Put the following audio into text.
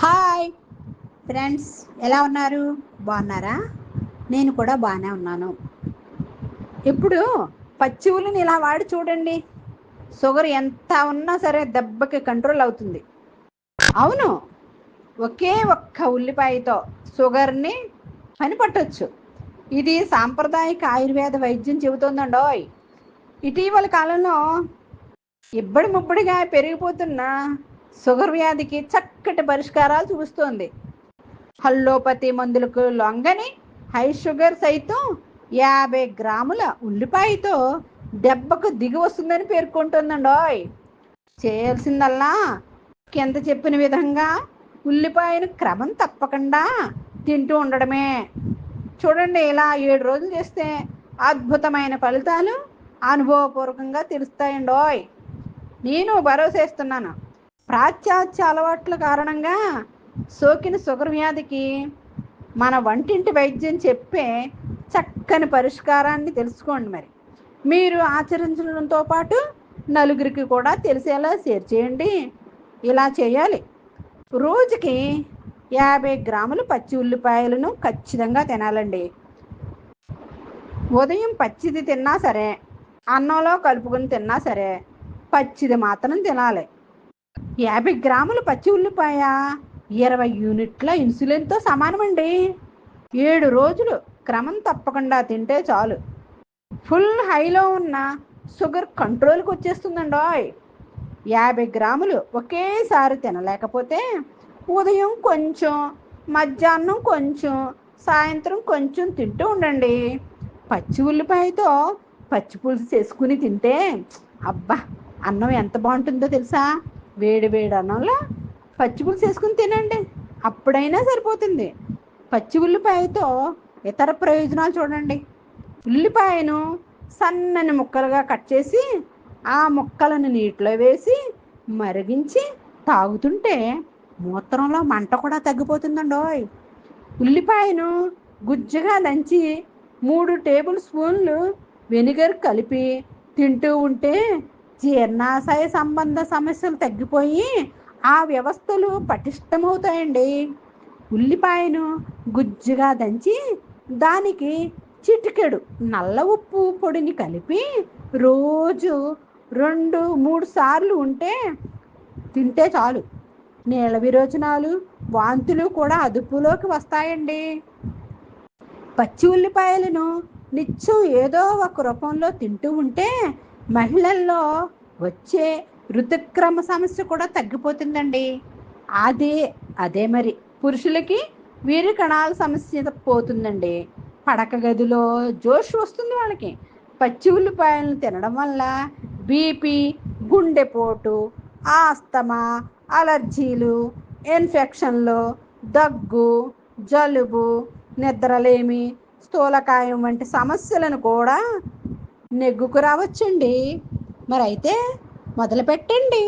Hi friends ఎలా ఉన్నారు? బాగున్నారా? నేను కూడా బాగానే ఉన్నాను. ఇప్పుడు పచ్చివులను ఇలా వాడి చూడండి. షుగర్ ఎంత ఉన్నా సరే దెబ్బకి కంట్రోల్ అవుతుంది. అవును ఒకే ఒక్క ఉల్లిపాయతో షుగర్ని పని పట్టొచ్చు ఇది సాంప్రదాయిక ఆయుర్వేద వైద్యం చెబుతోందండోయ్. ఇటీవల కాలంలో ఇబ్బడి ముబ్బడిగా పెరిగిపోతున్న షుగర్ వ్యాధికి చక్కటి పరిష్కారాలు చూపిస్తోంది. హల్లోపతి మందులకు లొంగని హై షుగర్ సైతం యాభై గ్రాముల ఉల్లిపాయతో దెబ్బకు దిగి వస్తుందని పేర్కొంటుందండోయ్. చేయాల్సిందల్లా కింద చెప్పిన విధంగా ఉల్లిపాయను క్రమం తప్పకుండా తింటూ ఉండడమే. చూడండి ఇలా ఏడు రోజులు చేస్తే అద్భుతమైన ఫలితాలు అనుభవపూర్వకంగా తెలుస్తాయండోయ్. నేను భరోసా ఇస్తున్నాను అలవాట్ల కారణంగా సోకిన షుగర్ వ్యాధికి మన వంటింటి వైద్యం చెప్పే చక్కని పరిష్కారాన్ని తెలుసుకోండి మరి. మీరు ఆచరించడంతో పాటు నలుగురికి కూడా తెలిసేలా షేర్ చేయండి. ఇలా చేయాలి. రోజుకి యాభై గ్రాములు పచ్చి ఉల్లిపాయలను ఖచ్చితంగా తినాలండి. ఉదయం పచ్చిది తిన్నా సరే అన్నంలో కలుపుకొని తిన్నా సరే పచ్చిది మాత్రం తినాలి. యాభై గ్రాములు పచ్చి ఉల్లిపాయ ఇరవై యూనిట్ల ఇన్సులిన్తో సమానమండి. ఏడు రోజులు క్రమం తప్పకుండా తింటే చాలు. ఫుల్ హైలో ఉన్న షుగర్ కంట్రోల్కి వచ్చేస్తుందండి యాభై గ్రాములు ఒకేసారి తినలేకపోతే ఉదయం కొంచెం మధ్యాహ్నం కొంచెం సాయంత్రం కొంచెం తింటూ ఉండండి. పచ్చి ఉల్లిపాయతో పచ్చి పులుసు చేసుకుని తింటే అబ్బా అన్నం ఎంత బాగుంటుందో తెలుసా? వేడి వేడి అన్నంలో పచ్చిపులుసు వేసుకుని తినండి. అప్పుడైనా సరిపోతుంది. పచ్చి ఉల్లిపాయతో ఇతర ప్రయోజనాలు చూడండి. ఉల్లిపాయను సన్నని ముక్కలుగా కట్ చేసి ఆ ముక్కలను నీటిలో వేసి మరిగించి తాగుతుంటే మూత్రంలో మంట కూడా తగ్గిపోతుందండోయ్. ఉల్లిపాయను గుజ్జుగా దంచి మూడు టేబుల్ స్పూన్లు వెనిగర్ కలిపి తింటూ ఉంటే జీర్ణాశయ సంబంధ సమస్యలు తగ్గిపోయి ఆ వ్యవస్థలు పటిష్టమవుతాయండి. ఉల్లిపాయను గుజ్జుగా దంచి దానికి చిటికెడు నల్ల ఉప్పు పొడిని కలిపి రోజు రెండు మూడు సార్లు ఉంటే తింటే చాలు. నీళ్ళ విరోచనాలు వాంతులు కూడా అదుపులోకి వస్తాయండి. పచ్చి ఉల్లిపాయలను నిత్యం ఏదో ఒక రూపంలో తింటూ ఉంటే మహిళల్లో వచ్చే ఋతుక్రమ సమస్య కూడా తగ్గిపోతుందండి. అదే అదే మరి పురుషులకి వీరి కణాల సమస్య పోతుందండి. పడక గదిలో జోష్ వస్తుంది వాళ్ళకి. పచ్చి ఉల్లిపాయలను తినడం వల్ల బీపీ గుండెపోటు ఆస్తమా అలర్జీలు ఇన్ఫెక్షన్లు దగ్గు జలుబు నిద్రలేమి స్థూలకాయం వంటి సమస్యలను కూడా నెగ్గుకు రావచ్చండి. మరి అయితే మొదలు పెట్టండి